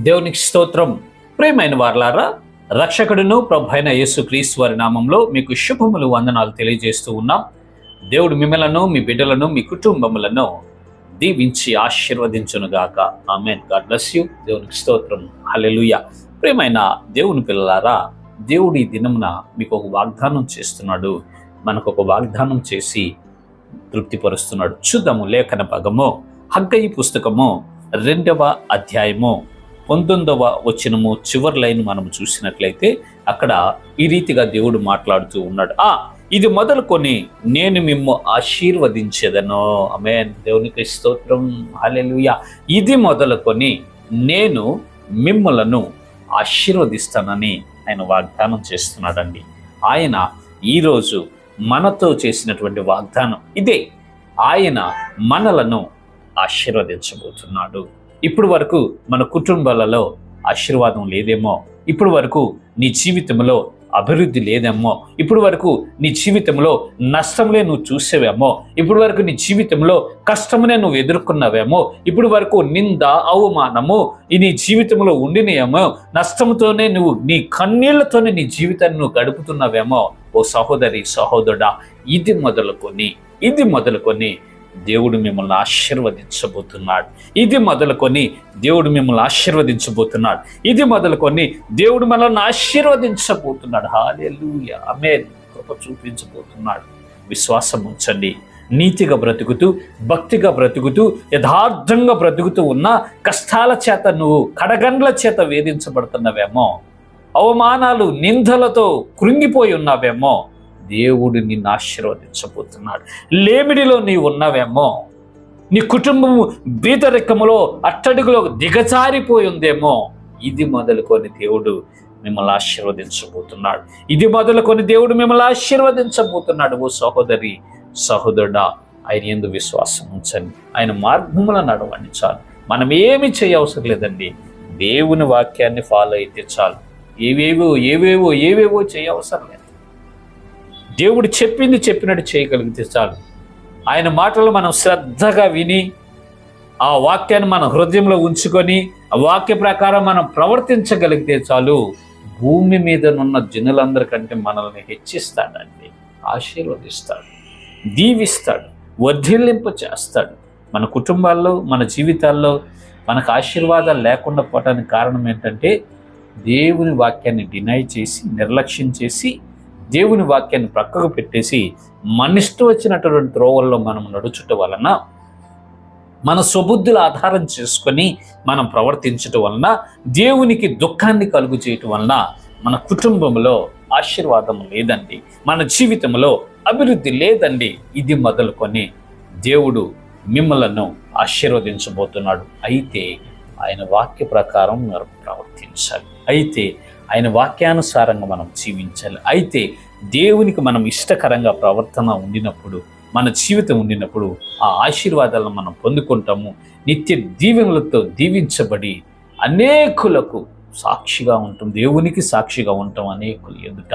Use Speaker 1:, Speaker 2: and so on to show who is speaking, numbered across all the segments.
Speaker 1: దేవునికి స్తోత్రం. ప్రేమైన వార్లారా రక్షకుడును ప్రభు అయిన యేసు క్రీస్తు వారి నామంలో మీకు శుభములు వందనాలు తెలియజేస్తూ ఉన్నాం. దేవుడు మిమ్మలను మీ బిడ్డలను మీ కుటుంబములను దీవించి ఆశీర్వదించునుగాక ఆమెన్. God bless you. దేవునికి స్తోత్రం. హలెలుయ ప్రేమైన దేవుని పిల్లలారా దేవుడు ఈ దినమున మీకు ఒక వాగ్దానం చేస్తున్నాడు. మనకు ఒక వాగ్దానం చేసి తృప్తిపరుస్తున్నాడు. చూద్దాము లేఖన భాగము హగ్గయి పుస్తకము రెండవ అధ్యాయము. పంతొమ్మిదవ వచనము చివరి లైన్ మనం చూసినట్లయితే అక్కడ ఈ రీతిగా దేవుడు మాట్లాడుతూ ఉన్నాడు. ఆ ఇది మొదలుకొని నేను మిమ్ము ఆశీర్వదించేదను. అమేన్ దేవునికి స్తోత్రం. హల్లెలూయా. ఇది మొదలుకొని నేను మిమ్మలను ఆశీర్వదిస్తానని ఆయన వాగ్దానం చేస్తున్నాడండి. ఆయన ఈరోజు మనతో చేసినటువంటి వాగ్దానం ఇదే. ఆయన మనలను ఆశీర్వదించబోతున్నాడు. ఇప్పుడు వరకు మన కుటుంబాలలో ఆశీర్వాదం లేదేమో. ఇప్పుడు వరకు నీ జీవితంలో అభివృద్ధి లేదేమో. ఇప్పుడు వరకు నీ జీవితంలో నష్టంలే నువ్వు చూసేవేమో. ఇప్పుడు వరకు నీ జీవితంలో కష్టమునే నువ్వు ఎదుర్కొన్నావేమో. ఇప్పుడు వరకు నింద అవమానము నీ జీవితంలో ఉండినేమో నష్టముతోనే నువ్వు నీ కన్నీళ్ళతోనే నీ జీవితాన్ని నువ్వు గడుపుతున్నావేమో. ఓ సహోదరి సహోదరుడా ఇది మొదలుకొని ఇది మొదలుకొని దేవుడు మిమ్మల్ని ఆశీర్వదించబోతున్నాడు. ఇది మొదలుకొని దేవుడు మిమ్మల్ని ఆశీర్వదించబోతున్నాడు. ఇది మొదలుకొని దేవుడు మనల్ని ఆశీర్వదించబోతున్నాడు. హాలెలూయ అమే కృప చూపించబోతున్నాడు. విశ్వాసం ఉంచండి. నీతిగా బ్రతుకుతూ భక్తిగా బ్రతుకుతూ యథార్థంగా బ్రతుకుతూ ఉన్న కష్టాల చేత నువ్వు కడగండ్ల చేత వేధించబడుతున్నవేమో అవమానాలు నిందలతో కృంగిపోయి ఉన్నావేమో దేవుడు నిన్ను ఆశీర్వదించబోతున్నాడు. లేమిడిలో నీవు ఉన్నావేమో నీ కుటుంబం బీదరికములో అట్టడుగులో దిగజారిపోయి ఉందేమో ఇది మొదలుకొని దేవుడు మిమ్మల్ని ఆశీర్వదించబోతున్నాడు. ఇది మొదలుకొని దేవుడు మిమ్మల్ని ఆశీర్వదించబోతున్నాడు. ఓ సహోదరి సహోదరుడా ఆయన ఎందు విశ్వాసం ఉంచండి. ఆయన మార్గముల నడవండి చాలు. మనం ఏమి చేయవసరం లేదండి. దేవుని వాక్యాన్ని ఫాలో అయితే చాలు. ఏవేవో ఏవేవో ఏవేవో చేయవసరం లేదు. దేవుడు చెప్పింది చెప్పినట్టు చేయగలిగితే చాలు. ఆయన మాటలు మనం శ్రద్ధగా విని ఆ వాక్యాన్ని మన హృదయంలో ఉంచుకొని ఆ వాక్య ప్రకారం మనం ప్రవర్తించగలిగితే చాలు. భూమి మీద ఉన్న జనులందరికంటే మనల్ని హెచ్చిస్తాడండి. ఆశీర్వదిస్తాడు. దీవిస్తాడు. వర్ధిల్లింప చేస్తాడు. మన కుటుంబాల్లో మన జీవితాల్లో మనకు ఆశీర్వాదాలు లేకుండా పోవటానికి కారణం ఏంటంటే దేవుని వాక్యాన్ని డినై చేసి నిర్లక్ష్యం చేసి దేవుని వాక్యాన్ని ప్రక్కకు పెట్టేసి మన ఇష్టం వచ్చినటువంటి త్రోవల్లో మనం నడుచుట వలన మన సుబుద్ధుల ఆధారం చేసుకొని మనం ప్రవర్తించటం వలన దేవునికి దుఃఖాన్ని కలుగు చేయటం వలన మన కుటుంబంలో ఆశీర్వాదం లేదండి. మన జీవితంలో అభివృద్ధి లేదండి. ఇది మొదలుకొని దేవుడు మిమ్మలను ఆశీర్వదించబోతున్నాడు. అయితే ఆయన వాక్య ప్రకారం మనం ప్రవర్తించాలి. అయితే ఆయన వాక్యానుసారంగా మనం జీవించాలి. అయితే దేవునికి మనం ఇష్టకరంగా ప్రవర్తన ఉండినప్పుడు మన జీవితం ఉండినప్పుడు ఆ ఆశీర్వాదాలను మనం పొందుకుంటాము. నిత్య దీవెనలతో దీవించబడి అనేకులకు సాక్షిగా ఉంటాం. దేవునికి సాక్షిగా ఉంటాం అనేకులు ఎదుట.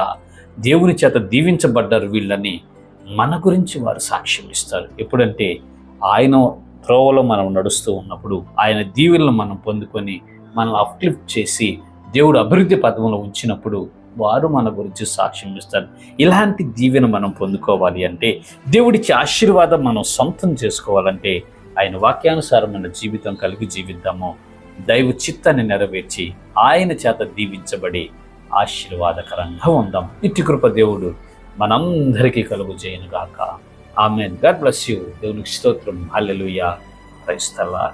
Speaker 1: దేవుని చేత దీవించబడ్డారు వీళ్ళని మన గురించి వారు సాక్ష్యం ఇస్తారు. ఎప్పుడంటే ఆయన త్రోవలో మనం నడుస్తూ ఉన్నప్పుడు ఆయన దీవెనలు మనం పొందుకొని మనల్ని అప్లిఫ్ట్ చేసి దేవుడు అభివృద్ధి పథంలో ఉంచినప్పుడు వారు మన గురించి సాక్ష్యం ఇస్తారు. ఇలాంటి దీవెన మనం పొందుకోవాలి అంటే దేవుడిచ్చే ఆశీర్వాదం మనం సొంతం చేసుకోవాలంటే ఆయన వాక్యానుసారమైన జీవితం కలిగి జీవిద్దాము. దైవ చిత్తాన్ని నెరవేర్చి ఆయన చేత దీవించబడి ఆశీర్వాదకరంగా ఉందాం. ఇట్టి కృప దేవుడు మనందరికీ కలుగు చేయను గాక ఆమెన్. God bless you. దేవునికి స్తోత్రం. హల్లెలూయా. క్రైస్తల